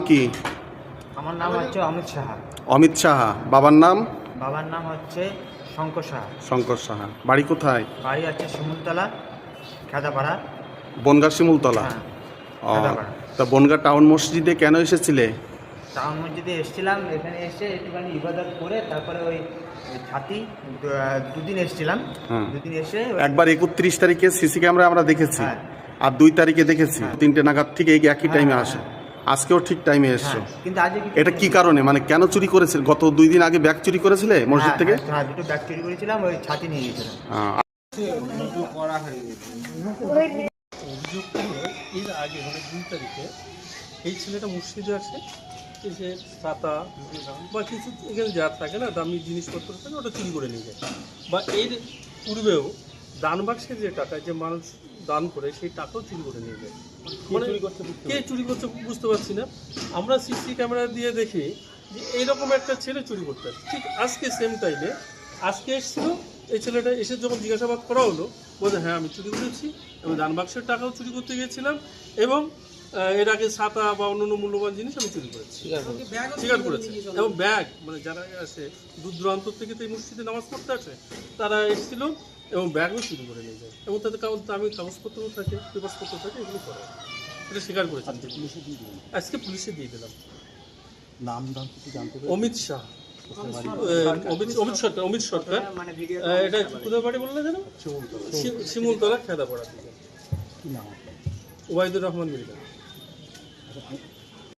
কি? আমার নাম হচ্ছে অমিত সাহা। অমিত সাহা। বাবার নাম? বাবার নাম হচ্ছে শঙ্কর সাহা। শঙ্কর সাহা। বাড়ি কোথায়? বাড়ি আছে শিমুলতলা খেদাপাড়া। বনগা শিমুলতলা? হ্যাঁ ও, খেদাপাড়া। তা বনগা টাউন মসজিদে কেন এসেছিলে? টাউন মসজিদে এসেছিলাম এখানে এসে একটুখানি ইবাদত করে তারপরে ওই ছাতি দু- আহ, দুদিন এসেছিলাম। হুম। দুদিন এসে ওই- একবার একত্রিশ তারিখে সিসি ক্যামেরা আমরা দেখেছি। হ্যাঁ। আর দুই তারিখে দেখেছি। তিনটে নাগাদ ঠিক এই একই হ্যাঁ, টাইমে হ্যাঁ, আসে। আজকেও ঠিক টাইমে এসছো। হ্যাঁ, কিন্তু আজকে এটা কি কারণে? মানে কেন চুরি করেছিল? গত দুই দিন আগে ব্যাগ চুরি করেছিলে মসজিদ হ্যাঁ, থেকে? হ্যাঁ, দুটো ব্যাগ চুরি করেছিলাম ওই ছাতি নিয়ে গেছিলাম। আহ, অভিযোগ এর আগে মানে দুই তারিখে এই ছেলেটা মুর্শিদে আছে এসে ছাতা বা কিছু এখানে যা থাকে না দামি জিনিসপত্র থাকে ওটা চুরি করে নিয়ে যায়। বা এর পূর্বেও দান বাক্সের যে টাকা যে মানুষ দান করে সেই টাকাও চুরি করে নিয়ে যায়। মানে কে চুরি করছে বুঝতে পারছি না। আমরা সিসি ক্যামেরা দিয়ে দেখি যে এইরকম একটা ছেলে চুরি করতে ঠিক আজকে সেম টাইমে আজকে এসেছিল এই ছেলেটা এসে যখন জিজ্ঞাসাবাদ করা হলো বলছে হ্যাঁ আমি চুরি করেছি এবং দান বাক্সের টাকাও চুরি করতে গিয়েছিলাম এবং এর আগে ছাতা বা অন্যান্য মূল্যবান জিনিস আমি চুরি করেছি। স্বীকার করেছে। এবং ব্যাগ মানে যারা আসে দূর দূরান্ত থেকে তো এই মসজিদে নামাজ পড়তে আসে তারা এসেছিল এবং ব্যাগও শুরু করে নিয়ে যায়। এবং তাদের কাগজ আমি কাগজপত্রও থাকে পেপারসপত্র থাকে এগুলো করে। এটা স্বীকার করেছেন পুলিশে দিয়ে দিলাম আজকে পুলিশে দিয়ে দিলাম। নাম দাম কিছু জানতে অমিত শাহ। অমিত অমিত সরকার অমিত সরকার। মানে এটা কোথায় বাড়ি বললে যেন? শি- শিমুলতলা খেদাপাড়া থেকে। কি নাম? আপনার? ওবায়দুর রহমান মির্জা। আচ্ছা,